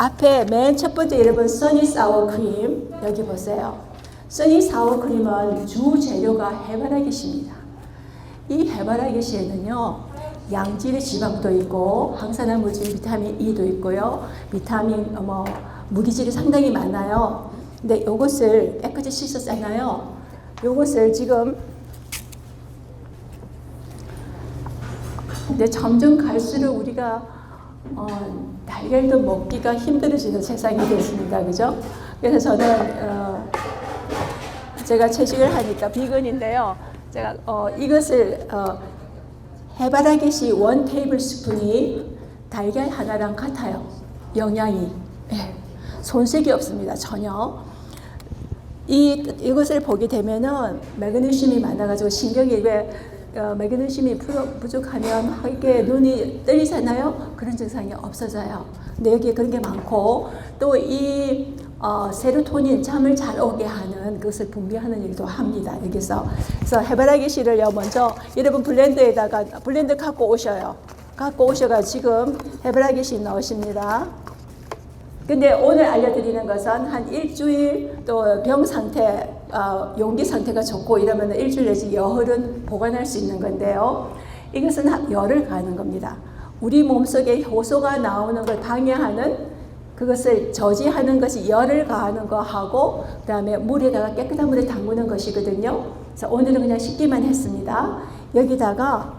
앞에 맨 첫 번째 여러분 써니 사워 크림 여기 보세요. 써니 사워 크림은 주 재료가 해바라기씨입니다. 이 해바라기씨에는요 양질의 지방도 있고 항산화 물질 비타민 E도 있고요 비타민 어, 뭐 무기질이 상당히 많아요. 근데 이것을 깨끗이 씻었잖아요. 이것을 지금 근데 점점 갈수록 우리가 어, 달걀도 먹기가 힘들어지는 세상이 됐습니다. 그죠? 그래서 저는 어, 제가 채식을 하니까 비건인데요. 제가 어, 이것을 어, 해바라기씨 원 테이블 스푼이 달걀 하나랑 같아요. 영양이 예, 손색이 없습니다. 전혀. 이 이것을 보게 되면은 매그네슘이 많아가지고 신경이 왜 어, 매그네슘이 부- 부족하면 이게 눈이 떨리잖아요. 그런 증상이 없어져요. 근데 여기에 그런 게 많고 또이 어, 세로토닌 잠을 잘 오게 하는 그것을 분비하는 일도 합니다. 여기서 그래서 해바라기 씨를요 먼저 여러분 블렌더에다가 블렌더 갖고 오셔요. 갖고 오셔가 지금 해바라기 씨 넣으십니다. 근데 오늘 알려드리는 것은 한 일주일 또 병 상태, 어, 용기 상태가 좋고 이러면 일주일 내지 열흘은 보관할 수 있는 건데요. 이것은 한 열을 가는 겁니다. 우리 몸속에 효소가 나오는 걸 방해하는 그것을 저지하는 것이 열을 가하는 거 하고 그다음에 물에다가 깨끗한 물에 담그는 것이거든요. 그래서 오늘은 그냥 씻기만 했습니다. 여기다가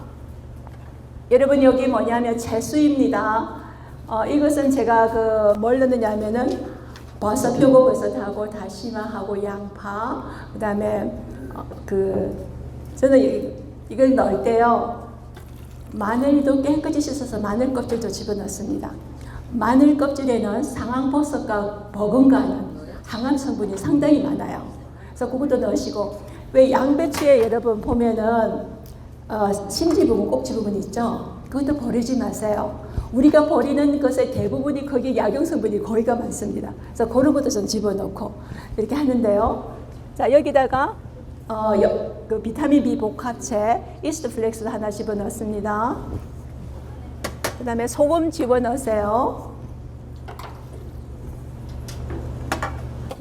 여러분 여기 뭐냐면 채수입니다. 어, 이것은 제가 그 뭘 넣느냐면은 버섯 표고버섯하고 다시마하고 양파 그다음에 어, 그 저는 이- 이걸 넣을 때요 마늘도 깨끗이 씻어서 마늘 껍질도 집어넣습니다. 마늘 껍질에는 상황버섯과 버금가는 항암 성분이 상당히 많아요. 그래서 그것도 넣으시고 왜 양배추에 여러분 보면은 어, 심지 부분, 꼭지 부분 있죠. 그것도 버리지 마세요. 우리가 버리는 것의 대부분이 거기에 약용 성분이 거의가 많습니다. 그래서 그런 것도 좀 집어넣고 이렇게 하는데요. 자 여기다가 어, 여- 그 비타민 B 복합체 이스트 플렉스 하나 집어넣습니다. 그 다음에 소금 집어넣으세요.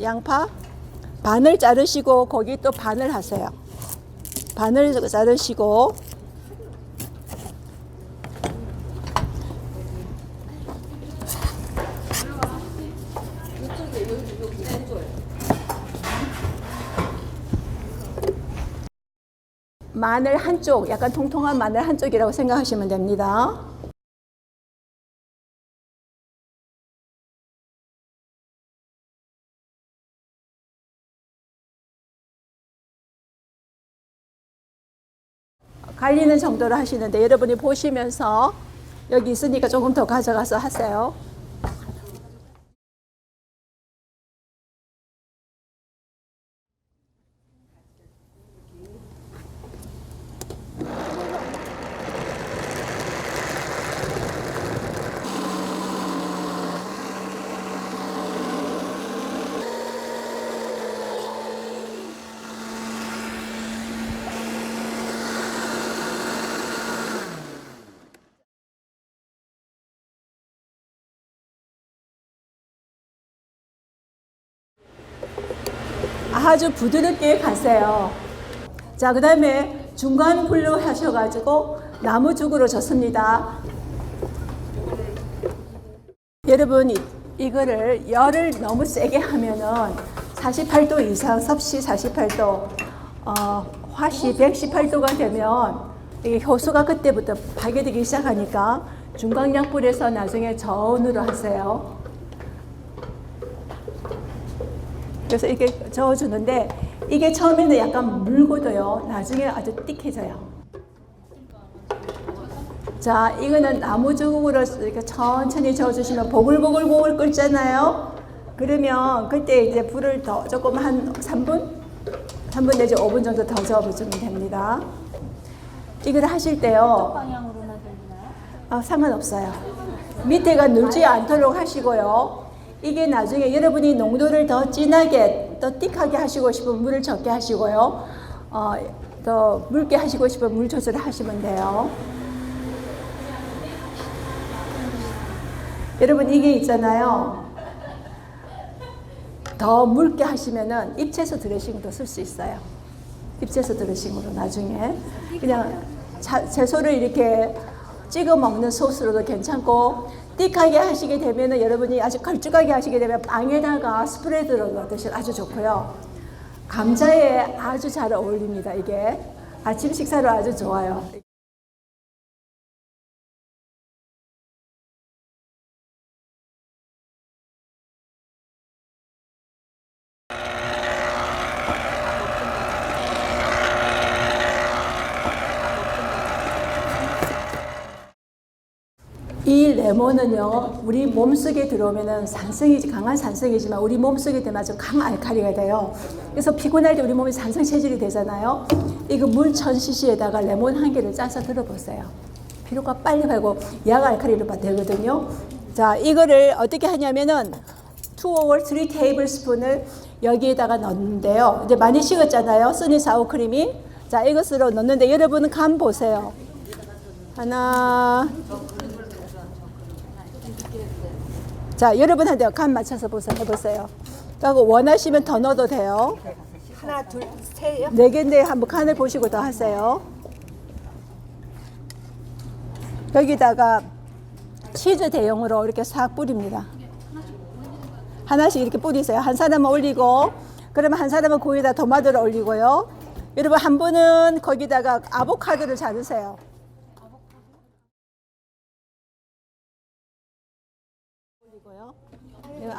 양파 반을 자르시고 거기 또 반을 하세요. 반을 자르시고 마늘 한쪽, 약간 통통한 마늘 한쪽이라고 생각하시면 됩니다. 갈리는 정도로 하시는데 여러분이 보시면서 여기 있으니까 조금 더 가져가서 하세요. 아주 부드럽게 가세요. 자, 그 다음에 중간 불로 하셔가지고 나무죽으로 젓습니다. 여러분, 이, 이거를 열을 너무 세게 하면은 48도 이상, 섭씨 48도, 어, 화씨 118도가 되면 이게 효소가 그때부터 파괴되기 시작하니까 중강약불에서 나중에 저온으로 하세요. 그래서 이렇게 저어주는데 이게 처음에는 약간 물고도요. 나중에 아주 띡해져요. 자, 이거는 나무죽으로 이렇게 천천히 저어주시면 보글보글보글 끓잖아요. 그러면 그때 이제 불을 더 조금 한 3분? 3분 내지 5분 정도 더 저어주면 됩니다. 이걸 하실 때요. 방향으로나 돌리나요? 아, 상관없어요. 밑에가 눌지 않도록 하시고요. 이게 나중에 여러분이 농도를 더 진하게, 더 띡하게 하시고 싶으면 물을 적게 하시고요. 어, 더 묽게 하시고 싶으면 물 조절을 하시면 돼요. 여러분 이게 있잖아요. 더 묽게 하시면은 잎채소 드레싱도 쓸 수 있어요. 잎채소 드레싱으로 나중에 그냥 자- 채소를 이렇게 찍어 먹는 소스로도 괜찮고 띡하게 하시게 되면은 여러분이 아주 걸쭉하게 하시게 되면 빵에다가 스프레드로 넣으셔도 아주 좋고요. 감자에 아주 잘 어울립니다. 이게 아침 식사로 아주 좋아요. 이 레몬은요, 우리 몸속에 들어오면은 산성이 강한 산성이지만 우리 몸속에 들면 아주 강알칼리가 돼요. 그래서 피곤할 때 우리 몸이 산성 체질이 되잖아요. 이거 물 1000cc에다가 레몬 한 개를 짜서 들어보세요. 피로가 빨리 가고 약 알칼리로 되거든요. 자, 이거를 어떻게 하냐면은 2 or 3 테이블스푼을 여기에다가 넣는데요. 이제 많이 식었잖아요. 쓰니 사우크림이. 자, 이것으로 넣는데 여러분은 간 보세요. 하나, 자, 여러분한테 간 맞춰서 보세요. 해보세요. 그리고 원하시면 더 넣어도 돼요. 하나, 둘, 셋요? 네 개인데 한번 간을 보시고 더 하세요. 여기다가 치즈 대용으로 이렇게 싹 뿌립니다. 하나씩 이렇게 뿌리세요. 한 사람은 올리고, 그러면 한 사람은 거기다 토마토를 올리고요. 여러분 한 분은 거기다가 아보카도를 자르세요.